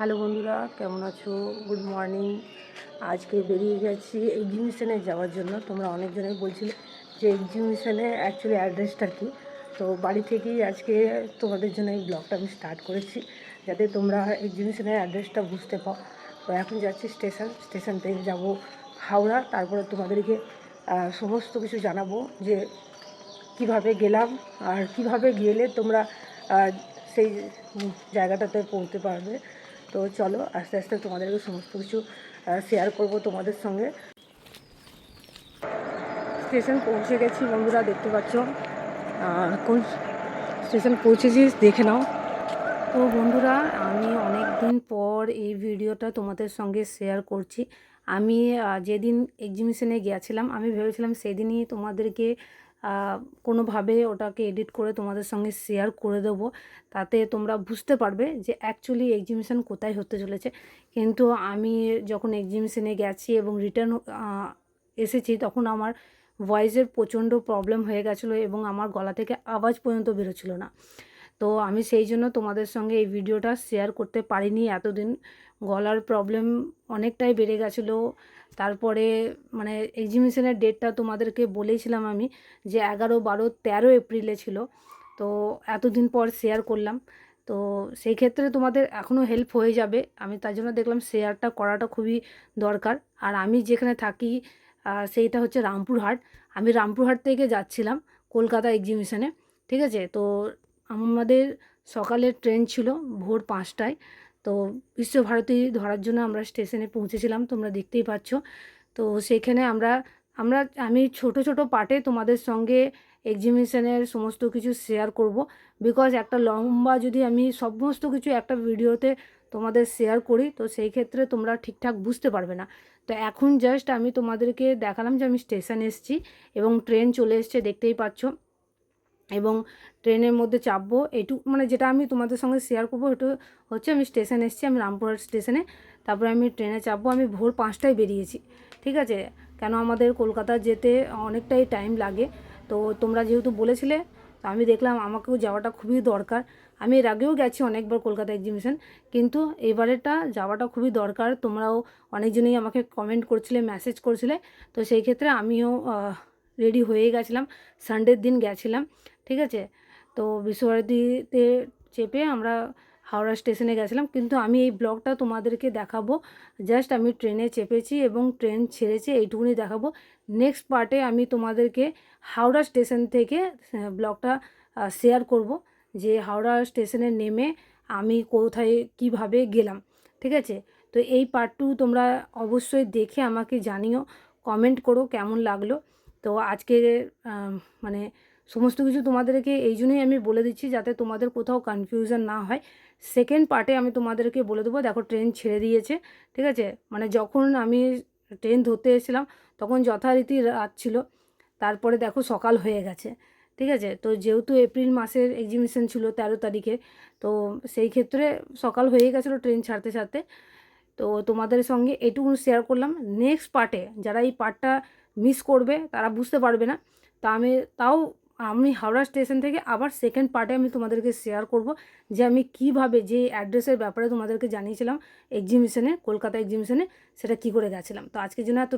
Hello বন্ধুরা, কেমন আছো? গুড মর্নিং আজকে বেরিয়ে গেছি এক্সিবিশনে যাওয়ার জন্য। তোমরা অনেকজনেই বলছিলে যে এক্সিবিশনে অ্যাকচুয়ালি অ্যাড্রেসটা কি? তো বাড়ি থেকেই আজকে তোমাদের জন্য এই ব্লগটা আমি স্টার্ট করেছি, যাতে তোমরা এক্সিবিশনের অ্যাড্রেসটা বুঝতে পাও। তো এখন যাচ্ছি স্টেশন স্টেশন থেকে যাব হাওড়া। তারপরে তোমাদেরকে সমস্ত কিছু জানাব যে কীভাবে গেলাম আর কীভাবে গেলে তোমরা সেই জায়গাটাতে পৌঁছতে পারবে। তো চলো, আস্তে আস্তে তোমাদেরকে সমস্ত কিছু শেয়ার করব তোমাদের সঙ্গে। স্টেশন পৌঁছে গেছি বন্ধুরা, দেখতে পাচ্ছ। কোন স্টেশন পৌঁছেছি দেখে নাও। তো বন্ধুরা, আমি অনেক দিন পর এই ভিডিওটা তোমাদের সঙ্গে শেয়ার করছি। আমি যেদিন এক্সিবিশনে গিয়েছিলাম, আমি ভেবেছিলাম সেদিনই তোমাদেরকে কোনোভাবে ওটাকে এডিট করে তোমাদের সঙ্গে শেয়ার করে দেবো। তাতে তোমরা বুঝতে পারবে যে অ্যাকচুয়ালি এক্সিবিশন কোথায় হতে চলেছে। কিন্তু আমি যখন এক্সিবিশনে গেছি এবং রিটার্ন এসেছি, তখন আমার ভয়েসের প্রচণ্ড প্রবলেম হয়ে গেছিল এবং আমার গলা থেকে আওয়াজ পর্যন্ত বেরোচ্ছিল না। তো আমি সেই জন্য তোমাদের সঙ্গে এই ভিডিওটা শেয়ার করতে পারিনি এতদিন। গলার প্রবলেম অনেকটাই বেড়ে গেছিল। তারপরে মানে এক্সিবিশনের ডেটটা তোমাদেরকে বলেছিলাম আমি যে এগারো, বারো, তেরো এপ্রিলে ছিল। তো এতদিন পর শেয়ার করলাম। তো সেই ক্ষেত্রে তোমাদের এখনও হেল্প হয়ে যাবে। আমি তার জন্য দেখলাম শেয়ারটা করাটা খুবই দরকার। আর আমি যেখানে থাকি সেইটা হচ্ছে রামপুরহাট। আমি রামপুরহাট থেকে যাচ্ছিলাম কলকাতা এক্সিবিশনে ঠিক আছে? তো আমাদের সকালের ট্রেন ছিল ভোর পাঁচটায়। তো বিশ্বভারতী ধরার জন্য আমরা স্টেশনে পৌঁছেছিলাম, তোমরা দেখতেই পাচ্ছ। তো সেখানে আমরা আমরা, আমি ছোট ছোট পার্টে তোমাদের সঙ্গে এক্সিবিশনের সমস্ত কিছু শেয়ার করব। বিকজ একটা লম্বা যদি আমি সমস্ত কিছু একটা ভিডিওতে তোমাদের শেয়ার করি, তো সেই ক্ষেত্রে তোমরা ঠিকঠাক বুঝতে পারবে না। তো এখন জাস্ট আমি তোমাদেরকে দেখালাম যে আমি স্টেশন এসেছি এবং ট্রেন চলে এসছে, দেখতেই পাচ্ছ। এবং ট্রেনের মধ্যে চাপবো এইটুকু মানে যেটা আমি তোমাদের সঙ্গে শেয়ার করব এটা হচ্ছে আমি স্টেশন এসেছি, আমি রামপুরহাট স্টেশনে তারপরে আমি ট্রেনে চাপবো, আমি ভোর পাঁচটায় বেরিয়েছি, ঠিক আছে? কেন আমাদের কলকাতা যেতে অনেকটাই টাইম লাগে। তো তোমরা যেহেতু বলেছিলে, তো আমি দেখলাম আমাকেও যাওয়াটা খুবই দরকার। আমি এর আগেও গেছি অনেকবার কলকাতা এক্সিবিশন কিন্তু এবারেটা যাওয়াটা খুবই দরকার। তোমরাও অনেকজনেই আমাকে কমেন্ট করছিলে মেসেজ করছিলে। তো সেই ক্ষেত্রে আমিও রেডি হয়ে গেছিলাম। সানডের দিন গেছিলাম, ঠিক আছে? তো বিশ্বভারতীতে চেপে আমরা হাওড়া স্টেশনে গেছিলাম। কিন্তু আমি এই ব্লগটা তোমাদেরকে দেখাবো। জাস্ট আমি ট্রেনে চেপেছি এবং ট্রেন ছেড়েছি, এইটুকুনি দেখাবো। নেক্সট পার্টে আমি তোমাদেরকে হাওড়া স্টেশন থেকে ব্লগটা শেয়ার করব যে হাওড়া স্টেশনে নেমে আমি কোথায়, কীভাবে গেলাম, ঠিক আছে? তো এই পার্ট টু তোমরা অবশ্যই দেখে আমাকে জানিও কমেন্ট করো কেমন লাগল। তো আজকে মানে সমস্ত কিছু তোমাদেরকে এই জন্যই আমি বলে দিচ্ছি যাতে তোমাদের কোথাও কনফিউশন না হয়। সেকেন্ড পার্টে আমি তোমাদেরকে বলে দেবো, দেখো ট্রেন ছেড়ে দিয়েছে, ঠিক আছে? মানে যখন আমি ট্রেন ধরতে এসেছিলাম, তখন যথারীতি রাত ছিল। তারপরে দেখো সকাল হয়ে গেছে, ঠিক আছে? তো যেহেতু এপ্রিল মাসের এক্সিবিশন ছিল তেরো তারিখে, তো সেই ক্ষেত্রে সকাল হয়ে গেছিল ট্রেন ছাড়তে ছাড়তে। তো তোমাদের সঙ্গে এটুকু শেয়ার করলাম। নেক্সট পার্টে যারা এই পার্টটা মিস করবে, তারা বুঝতে পারবে না। তা আমি, তাও আমি হাওড়া স্টেশন থেকে আবার সেকেন্ড পার্টে আমি তোমাদেরকে শেয়ার করব যে আমি কীভাবে যে অ্যাড্রেসের ব্যাপারে তোমাদেরকে জানিয়েছিলাম এক্সিবিশনে কলকাতা এক্সিবিশনে সেটা কি করে গেছিলাম। তো আজকের জন্য এত